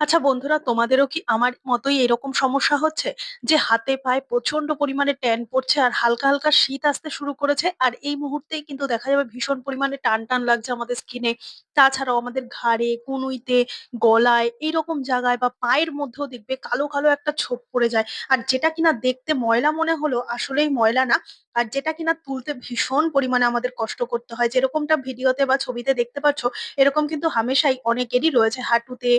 আচ্ছা বন্ধুরা তোমাদেরও কি আমার মতোই এরকম সমস্যা হচ্ছে? যে হাতে পায়ে প্রচণ্ড পরিমাণে ট্যান পড়ছে আর হালকা, হালকা শীত আসতে শুরু করেছে। আর এই মুহূর্তেই কিন্তু দেখা যাবে ভীষণ পরিমাণে টান, টান লাগছে আমাদের স্কিনে। তাছাড়াও আমাদের ঘাড়ে, কনুইতে, গলায় এইরকম জায়গায় বা পায়ের মধ্যেও দেখবে কালো, কালো একটা ছোপ পড়ে যায়। আর যেটা কিনা দেখতে ময়লা মনে হলো আসলেই ময়লা না। আর যেটা কিনা তুলতে ভীষণ পরিমাণে আমাদের কষ্ট করতে হয়। যেরকমটা ভিডিওতে বা ছবিতে দেখতে পাচ্ছ, এরকম কিন্তু হামেশাই অনেকেরই রয়েছে হাঁটুতে,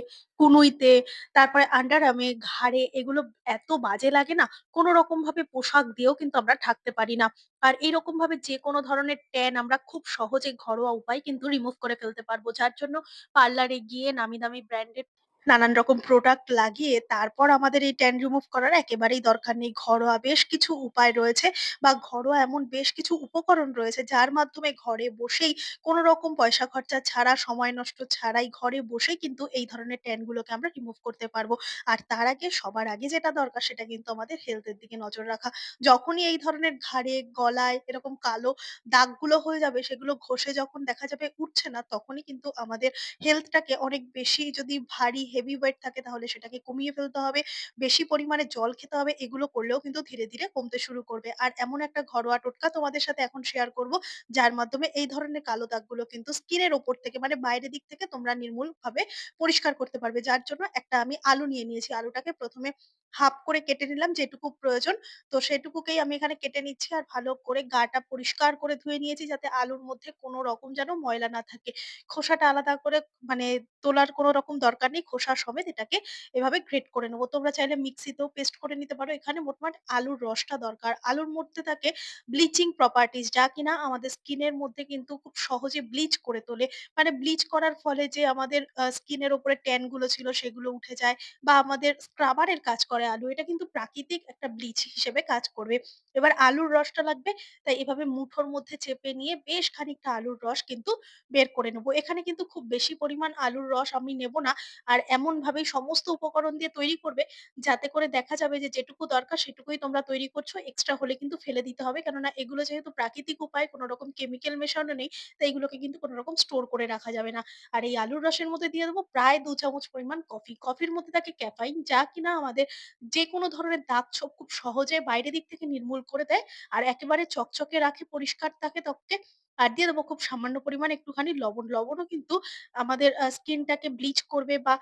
কনুইতে, তারপরে আন্ডারআর্মে, ঘাড়ে এগুলো এত বাজে লাগে না? কোনো রকমভাবে পোশাক দিয়েও কিন্তু আমরা থাকতে পারি না। আর এইরকম ভাবে যে কোনো ধরনের ট্যান আমরা খুব সহজে ঘরোয়া উপায় কিন্তু রিমুভ করে ফেলতে পারব। যার জন্য পার্লারে গিয়ে নামি দামি ব্র্যান্ডেড নানান রকম প্রোডাক্ট লাগিয়ে তারপর আমাদের এই ট্যান রিমুভ করার একেবারেই দরকার নেই। ঘরোয়া বেশ কিছু উপায় রয়েছে বা ঘরোয়া এমন বেশ কিছু উপকরণ রয়েছে যার মাধ্যমে ঘরে বসেই কোনো রকম পয়সা খরচা ছাড়া, সময় নষ্ট ছাড়াই ঘরে বসেই কিন্তু এই ধরনের ট্যান গুলোকে আমরা রিমুভ করতে পারব। আর তার আগে সবার আগে যেটা দরকার সেটা কিন্তু আমাদের হেলথ এর দিকে নজর রাখা। যখনই এই ধরনের ঘাড়ে, গলায় এরকম কালো দাগগুলো হয়ে যাবে সেগুলো ঘষে যখন দেখা যাবে উঠছে না তখনই কিন্তু আমাদের হেলথটাকে অনেক বেশি যদি ভারী হেভি ওয়েট থাকে তাহলে সেটাকে কমিয়ে ফেলতে হবে। বেশি পরিমাণে জল খেতে হবে। এগুলো করলেও কিন্তু ধীরে, ধীরে কমতে শুরু করবে। আর এমন একটা ঘরোয়া টোটকা তোমাদের সাথে এখন শেয়ার করব যার মাধ্যমে এই ধরনের কালো দাগগুলো কিন্তু স্কিনের ওপর থেকে মানে বাইরের দিক থেকে তোমরা নির্মূল ভাবে পরিষ্কার করতে পারবে। যার জন্য একটা আমি আলু নিয়ে নিয়েছি। আলুটাকে ১ম এ হাফ করে কেটে নিলাম যেটুকু প্রয়োজন। তো সেটুকুকেই আমি এখানে কেটে নিচ্ছি আর ভালো করে গাটা পরিষ্কার করে ধুয়ে নিয়েছি যাতে আলুর মধ্যে কোনো রকম যেন ময়লা না থাকে। খোসাটা আলাদা করে মানে তোলার কোনো রকম দরকার নেই। খোসা সমেত এটাকে এভাবে গ্রেট করে নেব। তোমরা চাইলে মিক্সিতেও পেস্ট করে নিতে পারো। এখানে মোটমাট আলুর রসটা দরকার। আলুর মধ্যে থাকে ব্লিচিং প্রপার্টিস যা কিনা আমাদের স্কিনের মধ্যে কিন্তু খুব সহজে ব্লিচ করে তোলে। মানে ব্লিচ করার ফলে যে আমাদের স্কিনের ওপরে ট্যানগুলো ছিল সেগুলো উঠে যায় বা আমাদের স্ক্রাবার এর কাজ করে আলু। এটা কিন্তু প্রাকৃতিক একটা ব্লিচ হিসেবে কাজ করবে। এবার আলুর রসটা লাগবে। তাই এভাবে মুঠোর মধ্যে চেপে নিয়ে বেশ খানিকটা আলুর রস কিন্তু বের করে নেব এখানে কিন্তু খুব বেশি পরিমাণ আলুর রস আমি নেব না। আর এমন ভাবেই সমস্ত উপকরণ দিয়ে তৈরি করবে যাতে করে দেখা যাবে যে যেটুকু দরকার সেটুকুই তোমরা তৈরি করছ। এক্সট্রা হলে কিন্তু ফেলে দিতে হবে। কেননা এগুলো যেহেতু প্রাকৃতিক উপায় কোন রকম কেমিক্যাল মেশানো নেই, তাই এগুলোকে কিন্তু কোন রকম স্টোর করে রাখা যাবে না। আর এই আলুর রসের মধ্যে দিয়ে দেবো প্রায় দু চামচ পরিমাণ কফি। কফির মধ্যে থাকে ক্যাফাইন যা কিনা আমাদের যেকোনো ধরনের দাগ ছোপ খুব সহজে বাইরের দিক থেকে নির্মূল করে দেয়। আর একেবারে চকচকে রাখে, পরিষ্কার থাকে ত্বককে। আর দিয়ে দেবো খুব সামান্য পরিমাণে একটুখানি লবণ। লবণও কিন্তু আমাদের স্কিনটাকে ব্লিচ করবে বা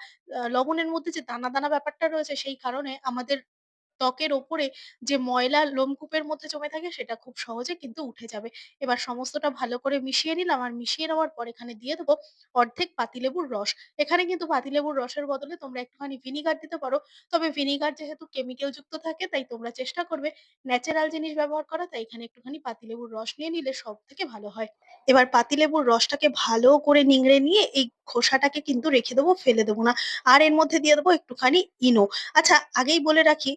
লবণের মধ্যে যে দানা, দানা ব্যাপারটা রয়েছে সেই কারণে আমাদের ত্বকের ওপরে যে ময়লা লোমকূপের মধ্যে জমে থাকে সেটা খুব সহজে কিন্তু উঠে যাবে। এবার সমস্তটা ভালো করে মিশিয়ে নিলাম আর মিশিয়ে নেওয়ার পর এখানে দিয়ে দেবো অর্ধেক পাতিলেবুর রস। এখানে কিন্তু পাতিলেবুর রসের বদলে তোমরা একটুখানি ভিনিগার দিতে পারো। তবে ভিনিগার যেহেতু কেমিক্যাল যুক্ত থাকে তাই তোমরা চেষ্টা করবে ন্যাচারাল জিনিস ব্যবহার করা। তাই এখানে একটুখানি পাতিলেবুর রস নিয়ে নিলে সব থেকে ভালো হয়। এবার পাতিলেবুর রসটাকে ভালো করে নিংড়ে নিয়ে এই খোসাটাকে কিন্তু রেখে দেবো, ফেলে দেবো না। আর এর মধ্যে দিয়ে দেবো একটুখানি ইনো। আচ্ছা আগেই বলে রাখি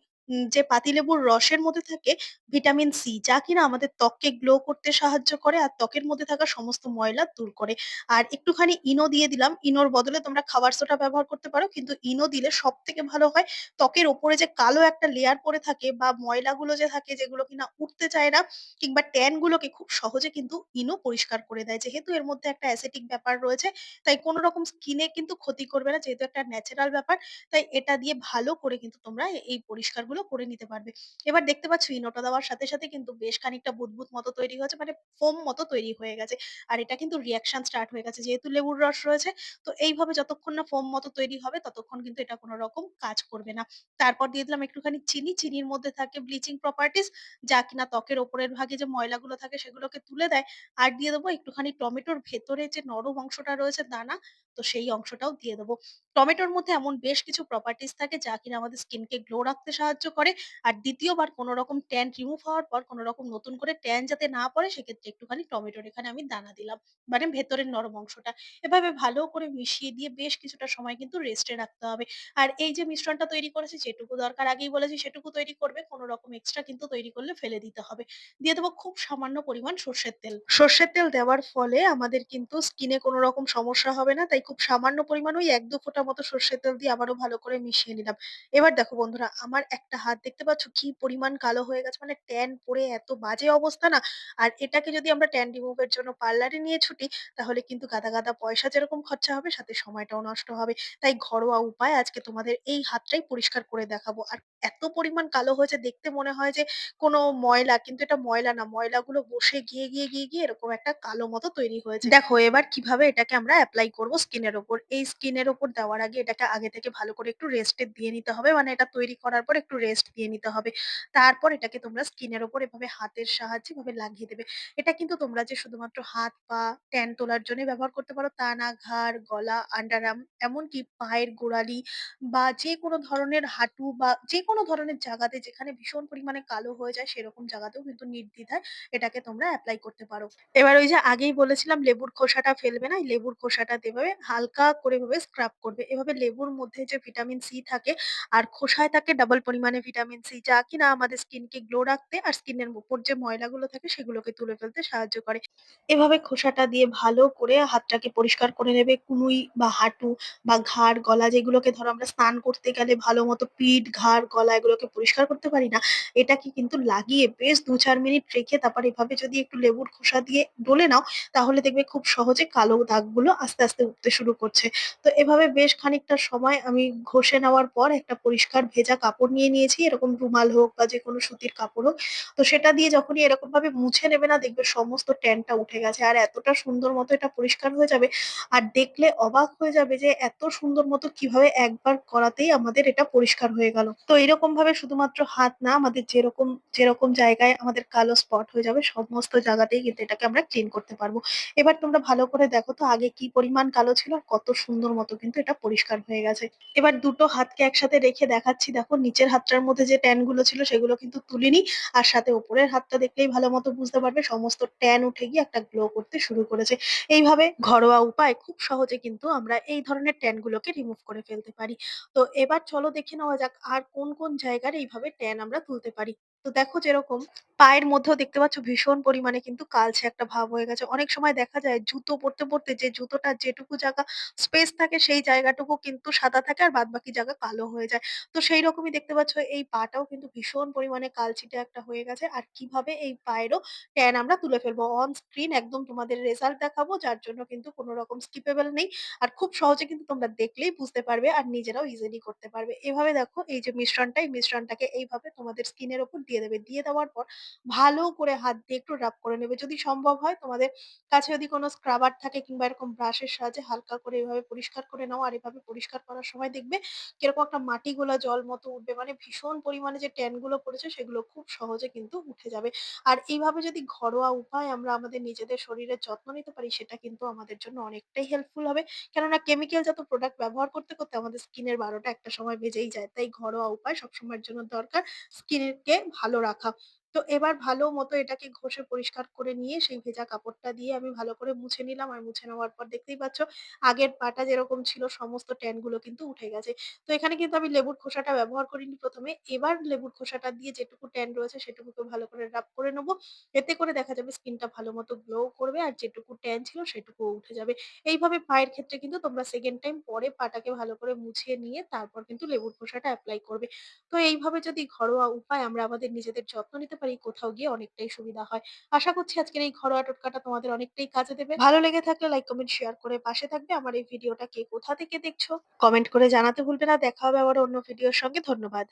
যে পাতিলেবুর রসের মধ্যে থাকে ভিটামিন সি যা কিনা আমাদের ত্বককে গ্লো করতে সাহায্য করে আর ত্বকের মধ্যে থাকা সমস্ত ময়লা দূর করে। আর একটুখানি ইনো দিয়ে দিলাম। ইনোর বদলে তোমরা খাবার সোটা ব্যবহার করতে পারো। কিন্তু ইনো দিলে সব থেকে ভালো হয়। ত্বকের ওপরে যে কালো একটা লেয়ার পরে থাকে বা ময়লাগুলো যে থাকে যেগুলো কিনা উঠতে চায় না, কিংবা ট্যান গুলোকে খুব সহজে কিন্তু ইনো পরিষ্কার করে দেয়। যেহেতু এর মধ্যে একটা অ্যাসিডিক ব্যাপার রয়েছে, তাই কোন রকম স্কিনে কিন্তু ক্ষতি করবে না। যেহেতু একটা ন্যাচারাল ব্যাপার, তাই এটা দিয়ে ভালো করে কিন্তু তোমরা এই পরিষ্কারগুলো করে নিতে পারবে। এবার দেখতে পাচ্ছ ইনোটা দেওয়ার সাথে, সাথে কিন্তু বেশ খানিকটা বুদবুদ মতো তৈরি হয়েছে মানে ফোম মতো তৈরি হয়ে গেছে। আর এটা কিন্তু রিঅ্যাকশন স্টার্ট হয়ে গেছে। যেহেতু লেবুর রস রয়েছে তো এইভাবে যতক্ষণ না ফোম মতো তৈরি হবে ততক্ষণ কিন্তু এটা কোন রকম কাজ করবে না। তারপর দিয়ে দিলাম একটুখানি চিনি। চিনির মধ্যে থাকে ব্লিচিং প্রপার্টিস যা কিনা ত্বকের ওপরের ভাগে যে ময়লাগুলো থাকে সেগুলোকে তুলে দেয়। আর দিয়ে দেবো একটুখানি টমেটোর ভেতরে যে নরম অংশটা রয়েছে দানা তো সেই অংশটাও দিয়ে দেবো। টমেটোর মধ্যে এমন বেশ কিছু প্রপার্টিস থাকে যা কিনা আমাদের স্কিনকে গ্লো রাখতে সাহায্য করে। আর দ্বিতীয়বার কোন রকম ট্যান রিমুভ হওয়ার পর কোনো রকম নতুন করে ট্যান যাতে না পড়ে, সেক্ষেত্রে একটুখানি টমেটোর এখানে আমি দানা দিলাম। মানে ভেতরের নরম অংশটা। এভাবে ভালো করে মিশিয়ে দিয়ে বেশ কিছুটা সময় কিন্তু রেস্টে রাখতে হবে। আর এই যে মিশ্রণটা তৈরি করেছি, যেটুকু দরকার আগেই বলেছি, সেটুকু তৈরি করবে। কোন রকম এক্সট্রা কিন্তু তৈরি করলে ফেলে দিতে হবে। দিয়ে দেবো খুব সামান্য পরিমাণ সর্ষের তেল। সর্ষের তেল দেওয়ার ফলে আমাদের কিন্তু স্কিনে কোন রকম সমস্যা হবে না। তাই খুব সামান্য পরিমাণ ওই ১-২ ফোঁটা মতো সর্ষের তেল দিয়ে আবারও ভালো করে মিশিয়ে নিলাম। এবার দেখো বন্ধুরা আমার একটা হাত দেখতে পাচ্ছ কি পরিমাণ কালো হয়ে গেছে মানে ট্যান পড়ে এত বাজে অবস্থা না। আর এটাকে যদি আমরা ট্যান রিমুভ এর জন্য পার্লারে নিয়ে ছুটি তাহলে কিন্তু গাদা, গাদা পয়সা যেরকম খরচা হবে সাথে সময়টাও নষ্ট হবে। তাই ঘরোয়া উপায় আজকে তোমাদের এই হাতটাই পরিষ্কার করে দেখাবো। আর এত পরিমাণ কালো হয়েছে দেখতে মনে হয় যে কোনো ময়লা কিন্তু এটা ময়লা না। ময়লাগুলো বসে গিয়ে, গিয়ে, গিয়ে, গিয়ে এরকম একটা কালো মতো তৈরি হয়েছে। দেখো এবার কীভাবে এটাকে আমরা অ্যাপ্লাই করব স্কিনের ওপর। এই স্কিনের ওপর দেওয়ার আগে এটাকে আগে থেকে ভালো করে একটু রেস্টে দিয়ে নিতে হবে। মানে এটা তৈরি করার পর একটু রেস্ট দিয়ে নিতে হবে। তারপর এটাকে তোমরা স্কিনের ওপর এভাবে হাতের সাহায্যে এভাবে লাগিয়ে দেবে। এটা কিন্তু তোমরা যে শুধুমাত্র হাত, পা ট্যান তোলার জন্য ব্যবহার করতে পারো তা না। ঘাড়, গলা, আন্ডার আর্ম এমনকি পায়ের গোড়ালি বা যেকোনো ধরনের হাঁটু বা যেকোনো ধরনের জায়গাতে যেখানে ভীষণ পরিমাণে কালো হয়ে যায় সেরকম জায়গাতেও কিন্তু নির্দ্বিধায় এটাকে তোমরা অ্যাপ্লাই করতে পারো। এবার ওই যে আগেই বলেছিলাম লেবুর খোসাটা ফেলবে না। লেবুর খোসাটা এভাবে হালকা করে এভাবে স্ক্রাব করবে। এভাবে লেবুর মধ্যে যে ভিটামিন সি থাকে আর খোসায় থাকে ডাবল পরিমাণে ভিটামিন সি যা কিনা আমাদের স্কিনকে গ্লো রাখতে আর স্কিনের উপর যে ময়লাগুলো থাকে সেগুলোকে তুলে ফেলতে সাহায্য করে। এভাবে খোসাটা দিয়ে ভালো করে হাতটাকে পরিষ্কার করে নেবে। কুনুই বা হাঁটু বা ঘাড়, গলা যেগুলোকে ধরো আমরা স্নান করতে গেলে ভালো মতো পিঠ, ঘাড়, গলা এগুলোকে পরিষ্কার করতে পারি না? এটাকে কিন্তু লাগিয়ে বেশ ২-৪ মিনিট রেখে তারপর এভাবে যদি একটু লেবুর খোসা দিয়ে ডলে নাও, তাহলে দেখবে খুব সহজে কালো দাগগুলো আস্তে, আস্তে উঠতে শুরু করছে। তো এভাবে বেশ খানিকটা সময় আমি ঘষে নেওয়ার পর একটা পরিষ্কার ভেজা কাপড় নিয়ে নিয়েছি। এরকম রুমাল হোক বা যেকোনো সুতির কাপড় হোক। তো সেটা দিয়ে যখনই এরকমভাবে মুছে নেবে না দেখবে সমস্ত ট্যানটা উঠে গেছে। আর এতটা সুন্দর মতো এটা পরিষ্কার হয়ে যাবে আর দেখলে অবাক হয়ে যাবে যে এত সুন্দর মতো কীভাবে একবার করাতেই আমাদের এটা পরিষ্কার হয়ে গেল। তো এরকম ভাবে শুধুমাত্র হাত না আমাদের যেরকম, যেরকম জায়গায় আমাদের কালো স্পট হয়ে যাবে সমস্ত জায়গাতেই কিন্তু এটাকে আমরা ক্লিন করতে পারব। এবার তোমরা ভালো করে দেখো তো আগে কি পরিমাণ কালো ছিল কত সুন্দর মতো কিন্তু এটা পরিষ্কার হয়ে গেছে। এবার দুটো হাতকে একসাথে রেখে দেখাচ্ছি দেখো নিচের হাতটার মধ্যে যে ট্যানগুলো ছিল সেগুলো কিন্তু তুলিনি। আর সাথে উপরের হাতটা দেখলেই ভালো মতো বুঝতে পারবে সমস্ত ট্যান উঠে গিয়ে একটা গ্লো করতে শুরু করেছে। এইভাবে ঘরোয়া উপায় খুব সহজে কিন্তু আমরা এই ধরনের ট্যান গুলোকে রিমুভ করে ফেলতে পারি। তো এবার চলো দেখে নেওয়া যাক আর কোন, কোন জায়গার এইভাবে ট্যান আমরা তুলতে পারি। তো দেখো যেরকম পায়ের মধ্যেও দেখতে পাচ্ছ ভীষণ পরিমাণে কিন্তু কালচে একটা ভাব হয়ে গেছে। অনেক সময় দেখা যায় জুতো পরতে, পরতে যে জুতোটার যেটুকু জায়গা স্পেস থাকে সেই জায়গাটুকু কিন্তু সাদা থাকে আর বাদবাকি জায়গা কালো হয়ে যায়। তো সেই রকমই দেখতে পাচ্ছ এই পাটাও কিন্তু ভীষণ পরিমাণে কালচিটে একটা হয়ে গেছে। আর কীভাবে এই পায়েরও ট্যান আমরা তুলে ফেলব। অন স্ক্রিন একদম তোমাদের রেজাল্ট দেখাবো যার জন্য কিন্তু কোন রকম স্কিপেবল নেই। আর খুব সহজে কিন্তু তোমরা দেখলেই বুঝতে পারবে আর নিজেরাও ইজিলি করতে পারবে। এভাবে দেখো এই যে মিশ্রণটা, এই মিশ্রণটাকে এইভাবে তোমাদের স্কিনের উপর দিয়ে দেবে। দিয়ে দেওয়ার পর ভালো করে হাত দিয়ে একটু রাব করে নেবে। যদি সম্ভব হয় তোমাদের কাছে যদি কোনো স্ক্রাবার থাকে কিংবা এরকম ব্রাশের সাহায্যে হালকা করে এভাবে পরিষ্কার করে নাও। আর এভাবে পরিষ্কার করার সময় দেখবে কীরকম একটা মাটি গোলা জল মতো উঠবে। মানে ভীষণ পরিমাণে যে ট্যানগুলো পড়েছে সেগুলো খুব সহজে কিন্তু উঠে যাবে। আর এইভাবে যদি ঘরোয়া উপায়ে আমরা আমাদের নিজেদের শরীরের যত্ন নিতে পারি সেটা কিন্তু আমাদের জন্য অনেকটাই হেল্পফুল হবে। কেননা কেমিক্যাল জাত প্রোডাক্ট ব্যবহার করতে, করতে আমাদের স্কিনের ১২টা একটা সময় বেজেই যায়। তাই ঘরোয়া উপায় সবসময়ের জন্য দরকার স্কিনকে ভালো রাখা। তো এবার ভালো মতো এটাকে ঘষে পরিষ্কার করে নিয়ে সেই ভেজা কাপড়টা দিয়ে আমি ভালো করে মুছে নিলাম। আর মুছে নেওয়ার পর দেখতেই পাচ্ছ, আগের পাটা যেরকম ছিল সমস্ত ট্যানগুলো কিন্তু উঠে গেছে। তো এখানে কিন্তু আমি লেবুর খোসাটা ব্যবহার করিনি প্রথমে এবার লেবুর খোসাটা দিয়ে যেটুকু ট্যান রয়েছে সেটুকুকে ভালো করে রাব করে নেব। এতে করে দেখা যাবে স্কিনটা ভালো মতো গ্লো করবে আর যেটুকু ট্যান ছিল সেটুকুও উঠে যাবে। এইভাবে পায়ের ক্ষেত্রে কিন্তু তোমরা সেকেন্ড টাইম পরে পাটাকে ভালো করে মুছিয়ে নিয়ে তারপর কিন্তু লেবুর খোসাটা অ্যাপ্লাই করবে। তো এইভাবে যদি ঘরোয়া উপায় আমরা আমাদের নিজেদের যত্ন নিতে পারি কোথাও গিয়ে অনেকটাই সুবিধা হয়। আশা করছি আজকের এই ঘরোয়া টোটকাটা তোমাদের অনেকটাই কাজে দেবে। ভালো লেগে থাকলে লাইক, কমেন্ট, শেয়ার করে পাশে থাকবে। আমার এই ভিডিওটা কে কোথা থেকে দেখছ কমেন্ট করে জানাতে ভুলবে না। দেখা হবে আবার অন্য ভিডিওর সঙ্গে। ধন্যবাদ।